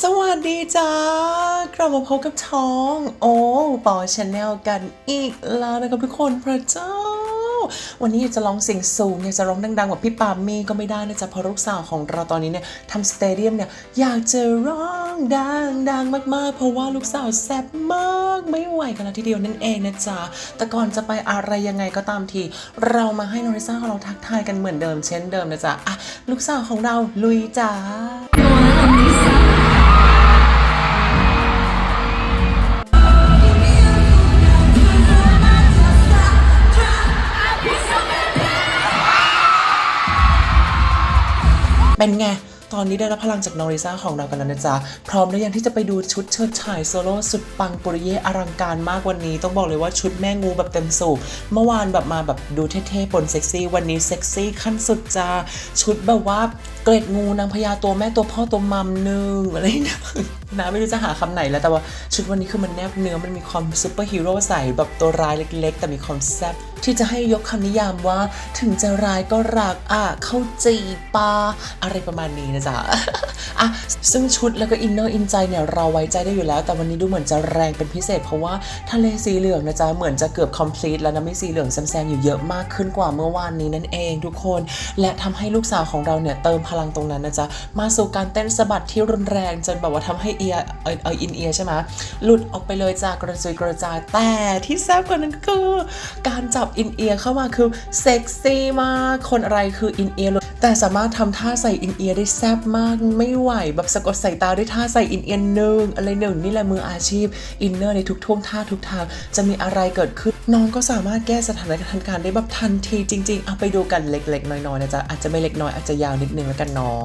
สวัสดีจ้ากลับมาพบกับท้อง โอ้ปอชาแนลกันอีกแล้วนะครับทุกคนพระเจ้า วันนี้อยากจะร้องเสียงสูงอยากจะร้องดังๆแบบพี่ปามี่ก็ไม่ได้นะจ๊ะเพราะลูกสาวของเราตอนนี้เนี่ยทำสเตเดียมเนี่ยอยากจะร้องดังดังมากๆ เพราะว่าลูกสาวแซ่บมากไม่ไหวกันแล้วทีเดียวนั่นเองนะจ๊ะแต่ก่อนจะไปอะไรยังไงก็ตามที เรามาให้นอริซ่าของเราทักทายกันเหมือนเดิมเช่นเดิมนะจ๊ะอะลูกสาวของเราลุยจ้า เป็นไง ตอนนี้ได้รับพลังจากนอริซ่าของเรากันแล้วนะจ๊ะ พร้อมแล้วยังที่จะไปดูชุดเชิดฉายโซโล่สุดปังปุริเยอลังการมากวันนี้ ต้องบอกเลยว่าชุดแม่งูแบบเต็มสูบเมื่อวานแบบมาแบบดูเท่ๆปนเซ็กซี่ วันนี้เซ็กซี่ขั้นสุดจ้าชุดแบบว่าเกล็ดงูนางพญาตัวแม่ตัวพ่อตัวมัมหนึ่งอะไรนะนะไม่รู้จะหาคำไหนแล้วแต่ว่าชุดวันนี้คือมันแนบเนื้อมันมีความซูเปอร์ฮีโร่ใส่แบบตัวร้ายเล็ก ๆ แต่มีความแซ่บที่จะให้ยกคำนิยามว่าถึงจะร้ายก็รักอะเข้าจีปาอะไรประมาณนี้นะจ๊ะอะซึ่งชุดแล้วก็อินเนอร์อินใจเนี่ยเราไว้ใจได้อยู่แล้ว แต่วันนี้ดูเหมือนจะแรงเป็นพิเศษ เพราะว่าทะเลสีเหลืองนะจ๊ะเหมือนจะเกือบ complete แล้วนะไม่สีเหลืองแซมๆอยู่เยอะมากขึ้นกว่าเมื่อวานนี้นั่นเองทุกคน และทำให้ลูกสาวของเราเนี่ยเติมพพลังตรงนั้นนะจ๊ะ มาสู่การเต้นสะบัดที่รุนแรงจนแบบว่าทำให้เอียเอออินเอียใช่ไหมหลุดออกไปเลยจากกระจุยกระจาย แต่ที่แซ่บกว่านั้นคือ การจับอินเอียร์เข้ามาคือเซ็กซี่มาก คนอะไรคืออินเอียร์ แต่สามารถทำท่าใส่อินเอียร์ได้แซ่บมาก ไม่ไหวแบบสะกดสายตาด้วยท่าใส่อินเอียร์หนึ่งอะไรหนึ่งนี่แหละมืออาชีพอินเนอร์ในทุกท่วงท่าทุกทาง จะมีอะไรเกิดขึ้น น้องก็สามารถแก้สถานการณ์ได้แบบทันทีจริง ๆ เอาไปดูกันเล็กๆ น้อยๆนะจ๊ะอาจจะไม่เล็กน้อยอาจจะยาวนิดนึงแล้วกันเนาะ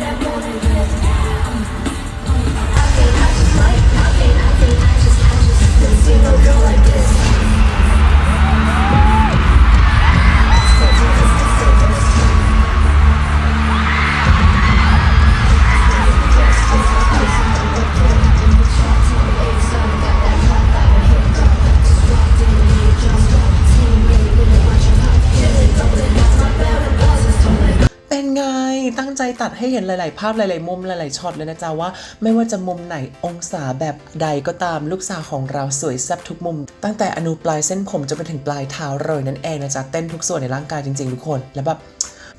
เป็น ตั้งใจตัดให้เห็นหลาย ๆ ภาพหลาย ๆ มุมหลาย ๆ ช็อตเลยนะจ๊ะว่า ไม่ว่าจะมุมไหนองศาแบบใดก็ตามลูกสาวของเราสวยแซ่บทุกมุม ตั้งแต่อนุปลายเส้นผมจนไปถึงปลายเท้าเลยนั่นเองนะจ๊ะเต้นทุกส่วนในร่างกายจริง ๆ ทุกคนแล้วแบบ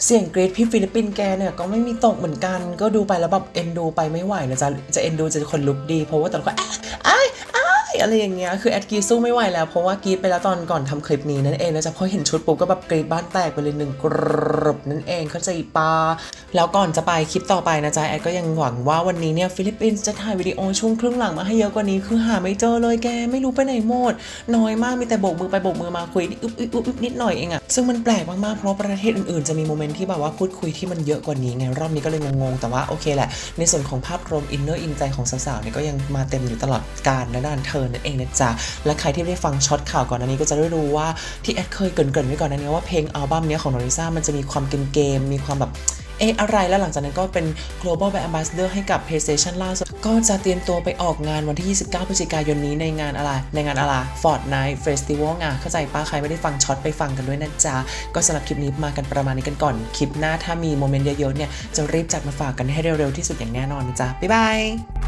เสียงกรีดพี่ฟิลิปปินแกเนี่ยก็ไม่มีตกเหมือนกัน ก็ดูไปแล้วแบบเอ็นดูไปไม่ไหวนะจ๊ะจะเอ็นดูจะคนลุกดีเพราะว่าแต่ละคนอ้ายอ้ อะไรอย่างเงี้ยคือแอดกีสู้ไม่ไหวแล้วเพราะว่ากีไปแล้วตอนก่อนทำคลิปนี้นั่นเองนะจ๊ะพอเห็นชุดปุ๊บก็แบบกรีดบ้านแตกไปเลยหนึ่งกรบนั่นเองเข้าใจปาแล้วก่อนจะไปคลิปต่อไปนะจ๊ะแอดก็ยังหวังว่าวันนี้เนี่ยฟิลิปปินส์จะถ่ายวิดีโอช่วงครึ่งหลังมาให้เยอะกว่านี้คือหาไม่เจอเลยแกไม่รู้ไปไหนหมด น้อยมากมีแต่โบกมือไปโบกมือมาคุยอึ๊บอึ๊บอึ๊บอึ๊บนิดหน่อยเองอะซึ่งมันแปลกมากๆเพราะประเทศอื่นๆจะมีโมเมนต์ที่แบบว่าพูดคุยที่มันเยอะกว่านี้ไงรอบนี้ก็เลยงงๆแต่ว่าโอเคแหละ ในส่วนของภาพรวมอินเนอร์อินใจของสาวๆเนี่ยก็ยังมาเต็มอยู่ตลอดการและนานเทิร์นั่นเองนะจ๊ะ และใครที่ได้ฟังช็อตข่าวก่อนหน้านี้ก็จะได้รู้ว่าที่แอดเคยเกรินๆไว้ก่อนหน้านี้ว่าเพลงอัลบั้มเนี้ยของนอริซ่ามันจะมีความเกมๆมีความแบบเอะอะไรแล้วหลังจากนั้นก็เป็น global brand ambassador ให้กับ PlayStation ล่าสุด ก็จะเตรียมตัวไปออกงานวันที่ 29 พฤศจิกายนนี้ในงานอะไร ในงานอะไร Fortnite Festival ไงเข้าใจป้าใครไม่ได้ฟังช็อตไปฟังกันด้วยนะจ๊ะ ก็สำหรับคลิปนี้มากันประมาณนี้กันก่อน คลิปหน้าถ้ามีโมเมนต์เยอะๆเนี่ย จะรีบจัดมาฝากกันให้เร็วๆที่สุดอย่างแน่นอนนะจ๊ะ บ๊ายบาย